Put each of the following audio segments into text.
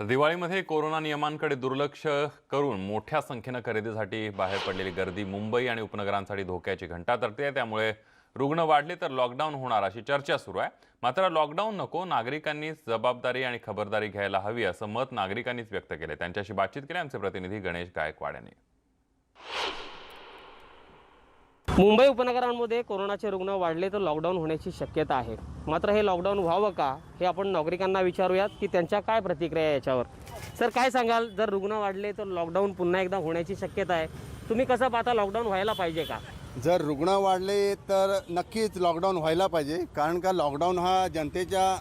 तर दिवाळीमध्ये कोरोना नियमांकडे दुर्लक्ष करून मोठ्या संख्येनं खरेदीसाठी बाहेर पडलेली गर्दी मुंबई आणि उपनगरांसाठी धोक्याची घंटा ठरते त्यामुळे रुग्ण वाढले तर लॉकडाऊन होणार अशी चर्चा सुरू आहे. मात्र लॉकडाऊन नको नागरिकांनी जबाबदारी आणि खबरदारी घ्यायला हवी असं मत नागरिकांनीच व्यक्त केलं त्यांच्याशी बातचीत केली आमचे प्रतिनिधी गणेश गायकवाड यांनी. मुंबई उपनगरांमध्ये कोरोनाचे रुग्ण वाढले तर लॉकडाऊन होण्याची शक्यता आहे. मात्र हे लॉकडाऊन व्हावं का हे आपण नागरिकांना विचारूयात की त्यांच्या काय प्रतिक्रिया आहे याच्यावर. सर काय सांगाल? जर रुग्ण वाढले तर लॉकडाऊन पुन्हा एकदा होण्याची शक्यता आहे. तुम्ही कसं पाहता लॉकडाऊन व्हायला पाहिजे का? जर रुग्ण वाढले तर नक्कीच लॉकडाऊन व्हायला पाहिजे. कारण का लॉकडाऊन हा जनतेच्या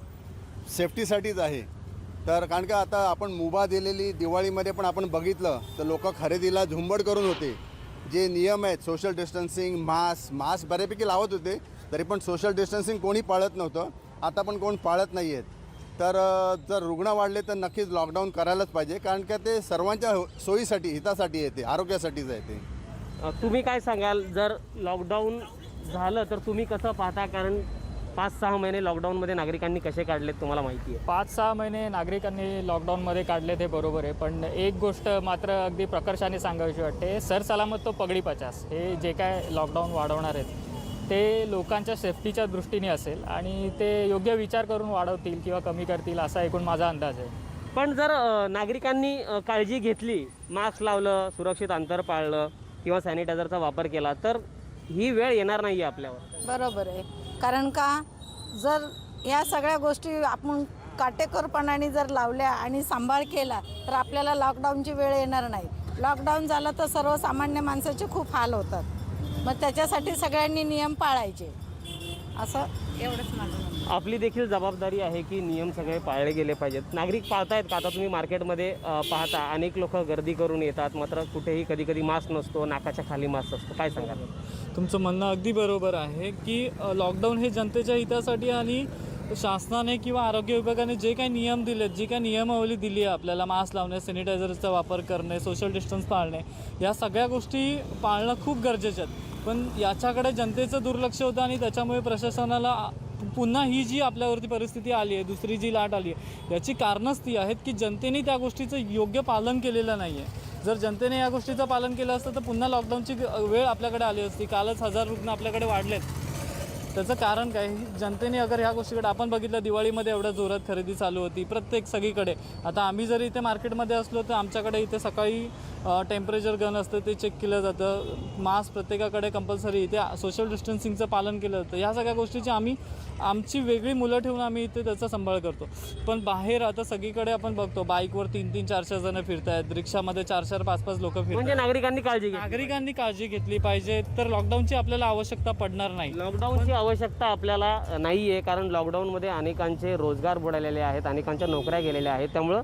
सेफ्टीसाठीच आहे. तर कारण का आता आपण मुभा दिलेली दिवाळीमध्ये पण आपण बघितलं तर लोक खरेदीला झुंबड करून होते. जे नियम आहेत सोशल डिस्टन्सिंग मास्क मास्क बऱ्यापैकी लावत होते तरी पण सोशल डिस्टन्सिंग कोणी पाळत नव्हतं. आता पण कोण पाळत नाही आहेत तर जर रुग्ण वाढले तर नक्कीच लॉकडाऊन करायलाच पाहिजे कारण का ते सर्वांच्या सोयीसाठी हितासाठी येते आरोग्यासाठीच आहे ते तुम्ही काय सांगाल? जर लॉकडाऊन झालं तर तुम्ही कसं पाहता? कारण पाच सहा महिने लॉकडाऊनमध्ये नागरिकांनी कसे काढलेत तुम्हाला माहिती आहे? पाच सहा महिने नागरिकांनी लॉकडाऊनमध्ये काढले ते बरोबर आहे. पण एक गोष्ट मात्र अगदी प्रकर्षाने सांगावीशी वाटते सर सलामत तो पगडी पचास. हे जे काय लॉकडाऊन वाढवणार आहेत ते लोकांच्या सेफ्टीच्या दृष्टीने असेल आणि ते योग्य विचार करून वाढवतील किंवा कमी करतील असा एकूण माझा अंदाज आहे. पण जर अ, नागरिकांनी अ, काळजी घेतली मास्क लावलं सुरक्षित अंतर पाळलं किंवा सॅनिटायझरचा वापर केला तर ही वेळ येणार नाही आहे आपल्यावर. बरोबर आहे. कारण का जर या सगळ्या गोष्टी आपण काटेकोरपणाने जर लावल्या आणि सांभाळ केला तर आपल्याला लॉकडाऊनची वेळ येणार नाही. लॉकडाऊन झालं तर सर्वसामान्य माणसाचे खूप हाल होतात. मग त्याच्यासाठी सगळ्यांनी नियम पाळायचे. असं एवढंच माझं. आपली देखील जबाबदारी आहे की नियम सगळे पाळले गेले पाहिजेत. नागरिक पाळतायत का? आता तुम्ही मार्केटमध्ये अ, पाहता अनेक लोक गर्दी करून येतात. मात्र कुठेही कधी कधी मास्क नसतो नाकाच्या खाली मास्क असतो. काय सांगाल? तुमचं म्हणणं अगदी बरोबर आहे की अ, लॉकडाऊन हे जनतेच्या हितासाठी आणि शासनाने किंवा आरोग्य विभागाने जे काही नियम दिलेत जी काही नियमावली दिली आहे आपल्याला मास्क लावणे सॅनिटायझरचा वापर करणे सोशल डिस्टन्स पाळणे या सगळ्या गोष्टी पाळणं खूप गरजेच्या आहेत. पण याच्याकडे जनतेचं दुर्लक्ष होतं आणि त्याच्यामुळे प्रशासनाला पुन्हा ही जी आपल्यावरती परिस्थिती आली आहे दुसरी जी लाट आली आहे याची कारणंच ती आहेत की जनतेने त्या गोष्टीचं योग्य पालन केलेलं नाही आहे जर जनतेने या गोष्टीचं पालन केलं असतं तर पुन्हा लॉकडाऊनची वेळ आपल्याकडे आली असती. कालच हजार रुग्ण आपल्याकडे वाढलेत. त्याचं कारण काय? जनतेने अगर ह्या गोष्टीकडे आपण बघितलं दिवाळीमध्ये एवढ्या जोरात खरेदी चालू होती प्रत्येक सगळीकडे. आता आम्ही जर इथे मार्केटमध्ये असलो तर आमच्याकडे इथे सकाळी टेम्परेचर गन असतं ते चेक केलं जातं. मास्क प्रत्येकाकडे कंपल्सरी इथे सोशल डिस्टन्सिंगचं पालन केलं जातं. ह्या सगळ्या गोष्टीची आम्ही आमची वेगळी मुलं ठेवून आम्ही इथे त्याचा सांभाळ करतो. पण बाहेर आता सगळीकडे आपण बघतो बाईकवर तीन तीन चार चार जण फिरत आहेत रिक्षामध्ये चार चार पाच पाच लोक म्हणजे फिरतात नागरिकांनी काळजी घ्या नागरिकांनी काळजी घेतली पाहिजे. तर लॉकडाऊनची आपल्याला आवश्यकता पडणार नाही. लॉकडाऊनची आवश्यकता आपल्याला नाही आहे कारण लॉकडाऊनमध्ये अनेकांचे रोजगार बुडालेले आहेत अनेकांच्या नोकऱ्या गेलेल्या आहेत. त्यामुळं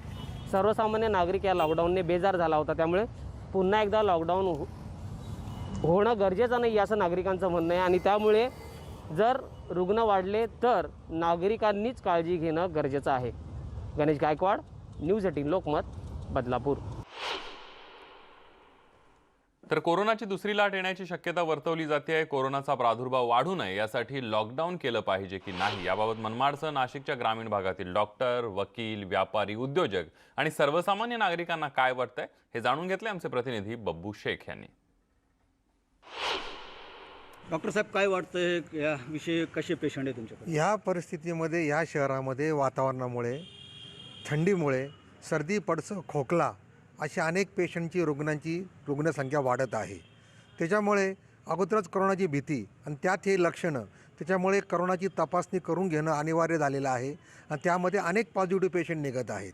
सर्वसामान्य नागरिक या लॉकडाऊनने बेजार झाला होता. त्यामुळे पुन्हा एकदा लॉकडाऊन हो होणं गरजेचं नाही असं नागरिकांचं म्हणणं आहे. आणि त्यामुळे जर रुग्ण वाढले तर नागरिकांनीच काळजी घेणं गरजेचं आहे. Ganesh Gaikwad news eighteen Lokmat Badlapur. तर कोरोनाची दुसरी लाट येण्याची शक्यता वर्तवली जाते आहे कोरोनाचा प्रादुर्भाव वाढू नये यासाठी लॉकडाऊन केलं पाहिजे की नाही याबाबत मनमाडसह नाशिकच्या ग्रामीण भागातील डॉक्टर वकील व्यापारी उद्योजक आणि सर्वसामान्य नागरिकांना काय वाटतंय हे जाणून घेतले आमचे प्रतिनिधी बब्बू शेख यांनी. डॉक्टर साहेब काय वाटतं याविषयी कसे पेशंट आहे तुमच्याकडे? ह्या परिस्थितीमध्ये ह्या शहरामध्ये वातावरणामुळे थंडीमुळे सर्दी पडसं खोकला अशी अनेक पेशंटची रुग्णांची रुग्णसंख्या वाढत आहे. त्याच्यामुळे अगोदरच करोनाची भीती आणि त्यात हे लक्षणं त्याच्यामुळे करोनाची तपासणी करून घेणं अनिवार्य झालेलं आहे आणि त्यामध्ये अनेक पॉझिटिव्ह पेशंट निघत आहेत.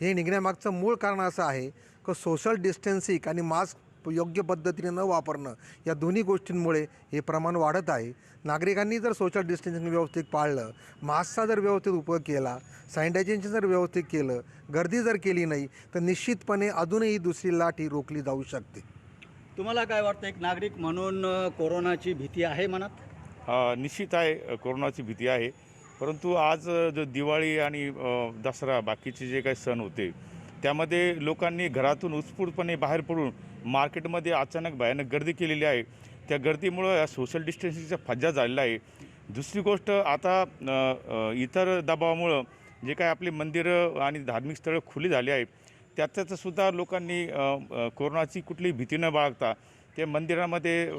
हे निघण्यामागचं मूळ कारण असं आहे की सोशल डिस्टन्सिंग आणि मास्क योग्य पद्धतीने न वापरणं या दोन्ही गोष्टींमुळे हे प्रमाण वाढत आहे. नागरिकांनी जर सोशल डिस्टन्सिंग व्यवस्थित पाळलं मास्कचा जर व्यवस्थित उपयोग केला सॅनिटायझेशन जर व्यवस्थित केलं गर्दी जर केली नाही तर निश्चितपणे अजूनही दुसरी लाट ही रोखली जाऊ शकते. तुम्हाला काय वाटतं एक नागरिक म्हणून कोरोनाची भीती आहे मनात? निश्चित आहे कोरोनाची भीती आहे. परंतु आज जो दिवाळी आणि दसरा बाकीचे जे काही सण होते त्यामध्ये लोकांनी घरातून उत्स्फूर्तपणे बाहेर पडून मार्केटमध्ये अचानक भयानक गर्दी केलेली आहे. त्या गर्दीमुळं या सोशल डिस्टन्सिंगचा फज्जा झालेला आहे. दुसरी गोष्ट आता इतर दबावामुळं जे काय आपली मंदिरं आणि धार्मिक स्थळं खुली झाली आहेत त्याचं सुद्धा लोकांनी कोरोनाची कुठली भीती न बाळगता ते मंदिरामध्ये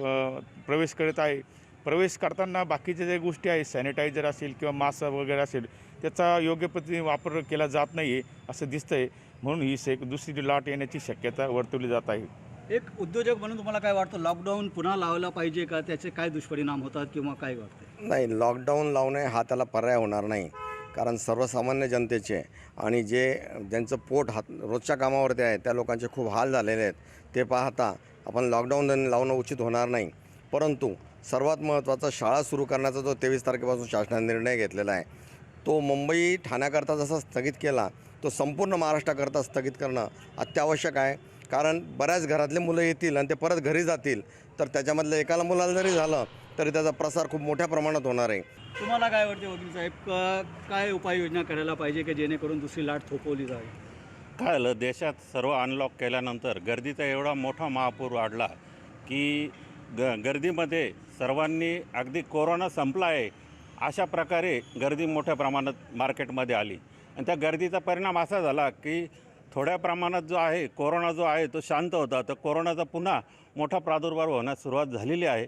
प्रवेश करत आहे. प्रवेश करताना बाकीच्या ज्या गोष्टी आहेत सॅनिटायझर असेल किंवा मास्क वगैरे असेल त्याचा योग्य पद्धतीने वापर केला जात नाही आहे असं दिसतं आहे म्हणून ही से दुसरी लाट येण्याची शक्यता वर्तवली जात आहे. एक उद्योजक म्हणून तुम्हाला काय वाटतं? लॉकडाऊन पुन्हा लावला पाहिजे का? त्याचे काय दुष्परिणाम होतात किंवा काय वाटतं? नाही लॉकडाऊन लावणे हा त्याला पर्याय होणार नाही. कारण सर्वसामान्य जनतेचे आणि जे ज्यांचं पोट हात रोजच्या कामावरती आहे त्या लोकांचे खूप हाल झालेले आहेत. ते पाहता आपण लॉकडाऊन लावणं उचित होणार नाही. परंतु सर्वात महत्त्वाचा शाळा सुरू करण्याचा जो तेवीस तारखेपासून शासनाने निर्णय घेतलेला आहे तो मुंबई ठाण्याकरता जसा स्थगित केला तो संपूर्ण महाराष्ट्राकरता स्थगित करणं अत्यावश्यक आहे. कारण बऱ्याच घरातले मुलं येतील आणि ते परत घरी जातील तर त्याच्यामधलं एकाला मुलाला जरी झालं तरी त्याचा प्रसार खूप मोठ्या प्रमाणात होणार आहे. तुम्हाला काय वाटते वकील साहेब? क- काय उपाययोजना करायला पाहिजे की जेणेकरून दुसरी लाट थोपवली जाईल? काय झालं? देशात सर्व अनलॉक केल्यानंतर गर्दीचा एवढा मोठा महापूर वाढला की ग गर्दीमध्ये सर्वांनी अगदी कोरोना संपला आहे अशा प्रकारे गर्दी मोठ्या प्रमाणात मार्केटमध्ये आली. आणि त्या गर्दीचा परिणाम असा झाला की थोड्या प्रमाणात जो आहे कोरोना जो आहे तो शांत होता. तर कोरोनाचा पुन्हा मोठा प्रादुर्भाव होण्यास सुरुवात झालेली आहे.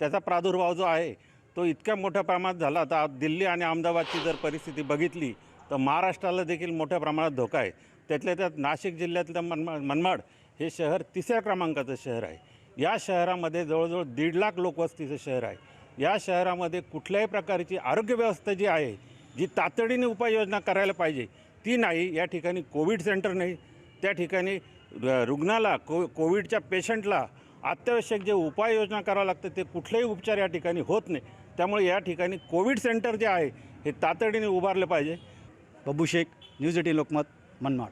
त्याचा प्रादुर्भाव जो आहे तो इतक्या मोठ्या प्रमाणात झाला. तर दिल्ली आणि अहमदाबादची जर परिस्थिती बघितली तर महाराष्ट्राला देखील मोठ्या प्रमाणात धोका आहे. त्यातल्या त्यात नाशिक जिल्ह्यातलं मनमाड मनमाड हे शहर तिसऱ्या क्रमांकाचं शहर आहे. या शहरामध्ये जवळजवळ दीड लाख लोकवस्तीचं शहर आहे. या शहरामध्ये कुठल्याही प्रकारची आरोग्य व्यवस्था जी आहे जी तातडीने उपाययोजना करायला पाहिजे ती नाही या ठिकाणी कोविड सेंटर नाही त्या ठिकाणी रुग्णाला को कोविडच्या पेशंटला अत्यावश्यक जे उपाययोजना करावं लागतं ते कुठलेही उपचार या ठिकाणी होत नाही. त्यामुळे या ठिकाणी कोविड सेंटर जे आहे हे तातडीने उभारलं पाहिजे. Babbu Shaikh news eighteen Lokmat Manmad.